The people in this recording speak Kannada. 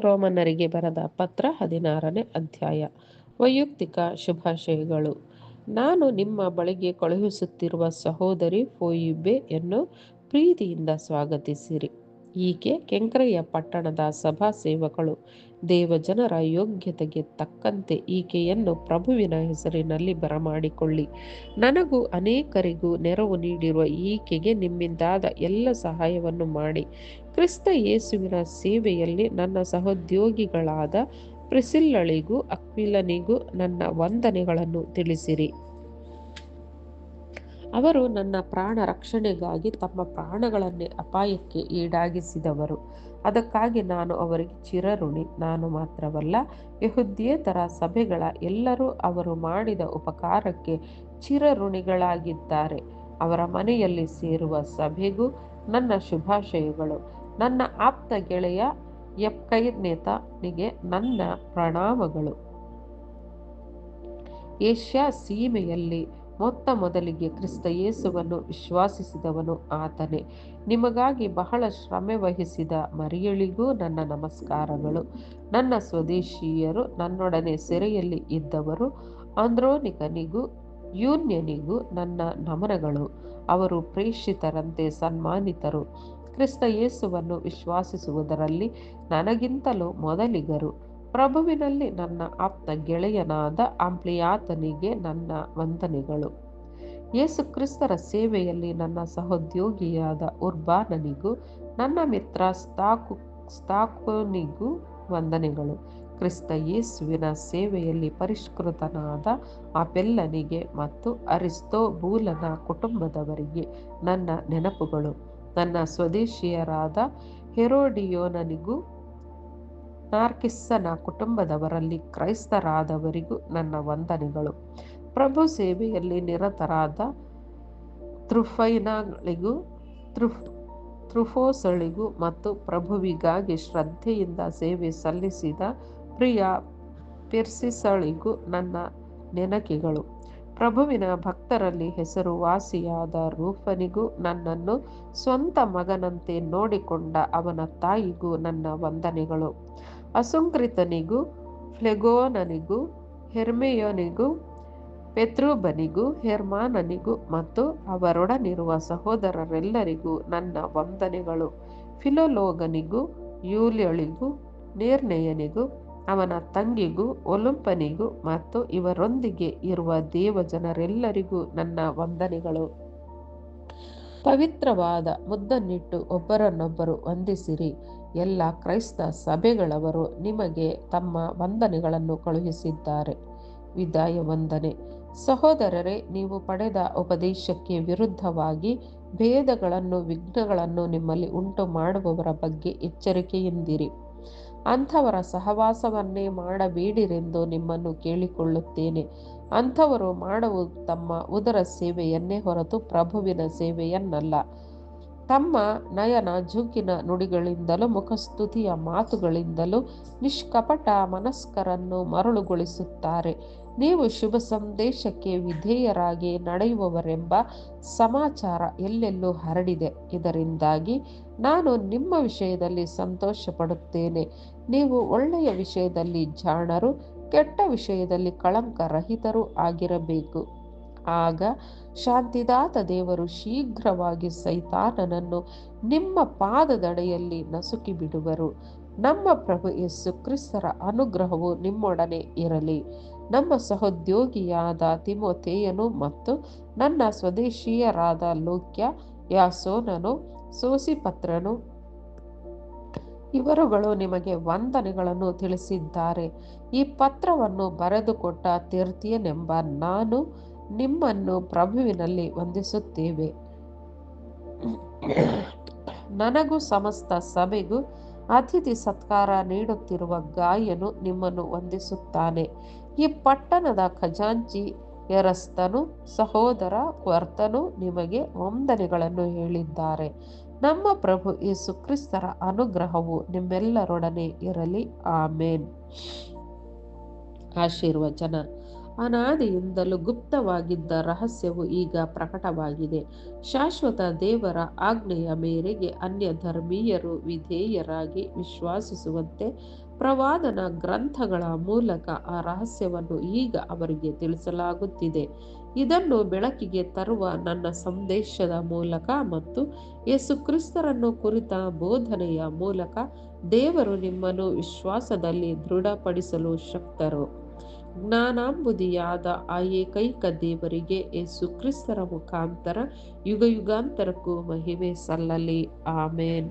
ರೋಮನ್ನರಿಗೆ ಬರೆದ ಪತ್ರ ಹದಿನಾರನೇ ಅಧ್ಯಾಯ. ವೈಯಕ್ತಿಕ ಶುಭಾಶಯಗಳು. ನಾನು ನಿಮ್ಮ ಬಳಿಗೆ ಕಳುಹಿಸುತ್ತಿರುವ ಸಹೋದರಿ ಫೋಯಿಬೆಯನ್ನು ಪ್ರೀತಿಯಿಂದ ಸ್ವಾಗತಿಸಿರಿ. ಈಕೆ ಕೆಂಕರೆಯ ಪಟ್ಟಣದ ಸಭಾ ಸೇವಕಳು. ದೇವಜನರ ಯೋಗ್ಯತೆಗೆ ತಕ್ಕಂತೆ ಈಕೆಯನ್ನು ಪ್ರಭುವಿನ ಹೆಸರಿನಲ್ಲಿ ಬರಮಾಡಿಕೊಳ್ಳಿ. ನನಗೂ ಅನೇಕರಿಗೂ ನೆರವು ನೀಡಿರುವ ಈಕೆಗೆ ನಿಮ್ಮಿಂದಾದ ಎಲ್ಲ ಸಹಾಯವನ್ನು ಮಾಡಿ. ಕ್ರಿಸ್ತ ಯೇಸುವಿನ ಸೇವೆಯಲ್ಲಿ ನನ್ನ ಸಹೋದ್ಯೋಗಿಗಳಾದ ಪ್ರಿಸಿಲ್ಲಳಿಗೂ ಅಕ್ವಿಲನಿಗೂ ನನ್ನ ವಂದನೆಗಳನ್ನು ತಿಳಿಸಿರಿ. ಅವರು ನನ್ನ ಪ್ರಾಣ ರಕ್ಷಣೆಗಾಗಿ ತಮ್ಮ ಪ್ರಾಣಗಳನ್ನೇ ಅಪಾಯಕ್ಕೆ ಈಡಾಗಿಸಿದವರು. ಅದಕ್ಕಾಗಿ ನಾನು ಅವರಿಗೆ ಚಿರಋಣಿ, ನಾನು ಮಾತ್ರವಲ್ಲ, ಯಹುದ್ಯೇತರ ಸಭೆಗಳ ಎಲ್ಲರೂ ಅವರು ಮಾಡಿದ ಉಪಕಾರಕ್ಕೆ ಚಿರಋಣಿಗಳಾಗಿದ್ದಾರೆ. ಅವರ ಮನೆಯಲ್ಲಿ ಸೇರುವ ಸಭೆಗೂ ನನ್ನ ಶುಭಾಶಯಗಳು. ನನ್ನ ಆಪ್ತ ಗೆಳೆಯ ಎಪ್ಕೈರ್ನೇತನಿಗೆ ನನ್ನ ಪ್ರಣಾಮಗಳು. ಏಷ್ಯಾ ಸೀಮೆಯಲ್ಲಿ ಮೊತ್ತ ಮೊದಲಿಗೆ ಕ್ರಿಸ್ತ ಯೇಸುವನ್ನು ವಿಶ್ವಾಸಿಸಿದವನು ಆತನೇ. ನಿಮಗಾಗಿ ಬಹಳ ಶ್ರಮೆ ವಹಿಸಿದ ಮರಿಯಳಿಗೂ ನನ್ನ ನಮಸ್ಕಾರಗಳು. ನನ್ನ ಸ್ವದೇಶಿಯರು ನನ್ನೊಡನೆ ಸೆರೆಯಲ್ಲಿ ಇದ್ದವರು ಆಂದ್ರೋನಿಕನಿಗೂ, ಯೂನ್ಯನಿಗೂ ನನ್ನ ನಮನಗಳು. ಅವರು ಪ್ರೇಷಿತರಂತೆ ಸನ್ಮಾನಿತರು. ಕ್ರಿಸ್ತ ಯೇಸುವನ್ನು ವಿಶ್ವಾಸಿಸುವುದರಲ್ಲಿ ನನಗಿಂತಲೂ ಮೊದಲಿಗರು. ಪ್ರಭುವಿನಲ್ಲಿ ನನ್ನ ಆಪ್ತ ಗೆಳೆಯನಾದ ಆಂಪ್ಲಿಯಾತನಿಗೆ ನನ್ನ ವಂದನೆಗಳು. ಯೇಸು ಕ್ರಿಸ್ತರ ಸೇವೆಯಲ್ಲಿ ನನ್ನ ಸಹೋದ್ಯೋಗಿಯಾದ ಉರ್ಬಾನನಿಗೂ, ನನ್ನ ಮಿತ್ರ ಸ್ತಾಕು ಸ್ತಾಕೋನಿಗೂ ವಂದನೆಗಳು. ಕ್ರಿಸ್ತ ಯೇಸುವಿನ ಸೇವೆಯಲ್ಲಿ ಪರಿಷ್ಕೃತನಾದ ಅಪೆಲ್ಲನಿಗೆ ಮತ್ತು ಅರಿಸ್ತೋ ಬೂಲನ ಕುಟುಂಬದವರಿಗೆ ನನ್ನ ನೆನಪುಗಳು. ನನ್ನ ಸ್ವದೇಶಿಯರಾದ ಹೆರೋಡಿಯೋನನಿಗೂ ನಾರ್ಕಿಸ್ಸನ ಕುಟುಂಬದವರಲ್ಲಿ ಕ್ರೈಸ್ತರಾದವರಿಗೂ ನನ್ನ ವಂದನೆಗಳು. ಪ್ರಭು ಸೇವೆಯಲ್ಲಿ ನಿರತರಾದ ತ್ರುಫೈನಾಗಳಿಗೂ ತ್ರುಫ್ ತ್ರುಫೋಸಳಿಗೂ ಮತ್ತು ಪ್ರಭುವಿಗಾಗಿ ಶ್ರದ್ಧೆಯಿಂದ ಸೇವೆ ಸಲ್ಲಿಸಿದ ಪ್ರಿಯ ಪಿರ್ಸಿಸಳಿಗೂ ನನ್ನ ನೆನಕೆಗಳು. ಪ್ರಭುವಿನ ಭಕ್ತರಲ್ಲಿ ಹೆಸರುವಾಸಿಯಾದ ರೂಫನಿಗೂ ನನ್ನನ್ನು ಸ್ವಂತ ಮಗನಂತೆ ನೋಡಿಕೊಂಡ ಅವನ ತಾಯಿಗೂ ನನ್ನ ವಂದನೆಗಳು. ಅಸುಂಕೃತನಿಗೂ, ಫ್ಲೆಗೋನನಿಗೂ, ಹೆರ್ಮೆಯೋನಿಗೂ, ಪೆತ್ರೂಬನಿಗೂ, ಹೆರ್ಮಾನನಿಗೂ ಮತ್ತು ಅವರೊಡನಿರುವ ಸಹೋದರರೆಲ್ಲರಿಗೂ ನನ್ನ ವಂದನೆಗಳು. ಫಿಲೋಲೋಗನಿಗೂ, ಯೂಲಿಯೊಳಿಗೂ, ನಿರ್ಣಯನಿಗೂ, ಅವನ ತಂಗಿಗೂ, ಒಲಂಪನಿಗೂ ಮತ್ತು ಇವರೊಂದಿಗೆ ಇರುವ ದೇವಜನರೆಲ್ಲರಿಗೂ ನನ್ನ ವಂದನೆಗಳು. ಪವಿತ್ರವಾದ ಮುದ್ದನ್ನಿಟ್ಟು ಒಬ್ಬರನ್ನೊಬ್ಬರು ವಂದಿಸಿರಿ. ಎಲ್ಲ ಕ್ರೈಸ್ತ ಸಭೆಗಳವರು ನಿಮಗೆ ತಮ್ಮ ವಂದನೆಗಳನ್ನು ಕಳುಹಿಸಿದ್ದಾರೆ. ವಿದಾಯ ವಂದನೆ. ಸಹೋದರರೇ, ನೀವು ಪಡೆದ ಉಪದೇಶಕ್ಕೆ ವಿರುದ್ಧವಾಗಿ ಭೇದಗಳನ್ನು, ವಿಘ್ನಗಳನ್ನು ನಿಮ್ಮಲ್ಲಿ ಉಂಟು ಮಾಡುವವರ ಬಗ್ಗೆ ಎಚ್ಚರಿಕೆಯಿಂದಿರಿ. ಅಂಥವರ ಸಹವಾಸವನ್ನೇ ಮಾಡಬೇಡಿರೆಂದು ನಿಮ್ಮನ್ನು ಕೇಳಿಕೊಳ್ಳುತ್ತೇನೆ. ಅಂಥವರು ಮಾಡುವುದು ತಮ್ಮ ಉದರ ಸೇವೆಯನ್ನೇ ಹೊರತು ಪ್ರಭುವಿನ ಸೇವೆಯನ್ನಲ್ಲ. ತಮ್ಮ ನಯನ ಜುಗ್ಗಿನ ನುಡಿಗಳಿಂದಲೂ ಮುಖಸ್ತುತಿಯ ಮಾತುಗಳಿಂದಲೂ ನಿಷ್ಕಪಟ ಮನಸ್ಕರನ್ನು ಮರಳುಗೊಳಿಸುತ್ತಾರೆ. ನೀವು ಶುಭ ಸಂದೇಶಕ್ಕೆ ವಿಧೇಯರಾಗಿ ನಡೆಯುವವರೆಂಬ ಸಮಾಚಾರ ಎಲ್ಲೆಲ್ಲೂ ಹರಡಿದೆ. ಇದರಿಂದಾಗಿ ನಾನು ನಿಮ್ಮ ವಿಷಯದಲ್ಲಿ ಸಂತೋಷ ಪಡುತ್ತೇನೆ ನೀವು ಒಳ್ಳೆಯ ವಿಷಯದಲ್ಲಿ ಜಾಣರು ಕೆಟ್ಟ ವಿಷಯದಲ್ಲಿ ಕಳಂಕರಹಿತರೂ ಆಗಿರಬೇಕು. ಆಗ ಶಾಂತಿದಾತ ದೇವರು ಶೀಘ್ರವಾಗಿ ಸೈತಾನನನ್ನು ನಿಮ್ಮ ಪಾದದಡೆಯಲ್ಲಿ ನಸುಕಿ ಬಿಡುವರು ನಮ್ಮ ಪ್ರಭು ಯಸ್ಸು ಕ್ರಿಸ್ತರ ಅನುಗ್ರಹವು ನಿಮ್ಮೊಡನೆ ಇರಲಿ. ನಮ್ಮ ಸಹೋದ್ಯೋಗಿಯಾದ ತಿಮೋತೇಯನು ಮತ್ತು ನನ್ನ ಸ್ವದೇಶೀಯರಾದ ಲೋಕ್ಯ, ಯಾಸೋನನು, ಸೋಸಿಪತ್ರನು ಇವರುಗಳು ನಿಮಗೆ ವಂದನೆಗಳನ್ನು ತಿಳಿಸಿದ್ದಾರೆ. ಈ ಪತ್ರವನ್ನು ಬರೆದುಕೊಟ್ಟ ತೀರ್ಥಿಯನೆಂಬ ನಾನು ನಿಮ್ಮನ್ನು ಪ್ರಭುವಿನಲ್ಲಿ ವಂದಿಸುತ್ತೇವೆ. ನನಗೂ ಸಮಸ್ತ ಸಭೆಗೂ ಅತಿಥಿ ಸತ್ಕಾರ ನೀಡುತ್ತಿರುವ ಗಾಯನು ನಿಮ್ಮನ್ನು ವಂದಿಸುತ್ತಾನೆ. ಈ ಪಟ್ಟಣದ ಖಜಾಂಚಿ ಎರಸ್ತನು ಸಹೋದರ ವರ್ತನು ನಿಮಗೆ ವಂದನೆಗಳನ್ನು ಹೇಳಿದ್ದಾರೆ. ನಮ್ಮ ಪ್ರಭು ಯೇಸು ಕ್ರಿಸ್ತರ ಅನುಗ್ರಹವು ನಿಮ್ಮೆಲ್ಲರೊಡನೆ ಇರಲಿ. ಆಮೇನ್. ಆಶೀರ್ವಚನ. ಅನಾದಿಯಿಂದಲೂ ಗುಪ್ತವಾಗಿದ್ದ ರಹಸ್ಯವು ಈಗ ಪ್ರಕಟವಾಗಿದೆ. ಶಾಶ್ವತ ದೇವರ ಆಜ್ಞೆಯ ಮೇರೆಗೆ ಅನ್ಯ ಧರ್ಮೀಯರು ವಿಧೇಯರಾಗಿ ವಿಶ್ವಾಸಿಸುವಂತೆ ಪ್ರವಾದನ ಗ್ರಂಥಗಳ ಮೂಲಕ ಆ ರಹಸ್ಯವನ್ನು ಈಗ ಅವರಿಗೆ ತಿಳಿಸಲಾಗುತ್ತಿದೆ. ಇದನ್ನು ಬೆಳಕಿಗೆ ತರುವ ನನ್ನ ಸಂದೇಶದ ಮೂಲಕ ಮತ್ತು ಯೇಸುಕ್ರಿಸ್ತರನ್ನು ಕುರಿತ ಬೋಧನೆಯ ಮೂಲಕ ದೇವರು ನಿಮ್ಮನ್ನು ವಿಶ್ವಾಸದಲ್ಲಿ ದೃಢಪಡಿಸಲು ಶಕ್ತರು. ಜ್ಞಾನಾಂಬುದಿಯಾದ ಆ ಏಕೈಕ ದೇವರಿಗೆ ಯೇಸು ಕ್ರಿಸ್ತರ ಮುಖಾಂತರ ಯುಗ ಯುಗಾಂತರಕ್ಕೂ ಮಹಿಮೆ ಸಲ್ಲಲಿ. ಆಮೇನ್.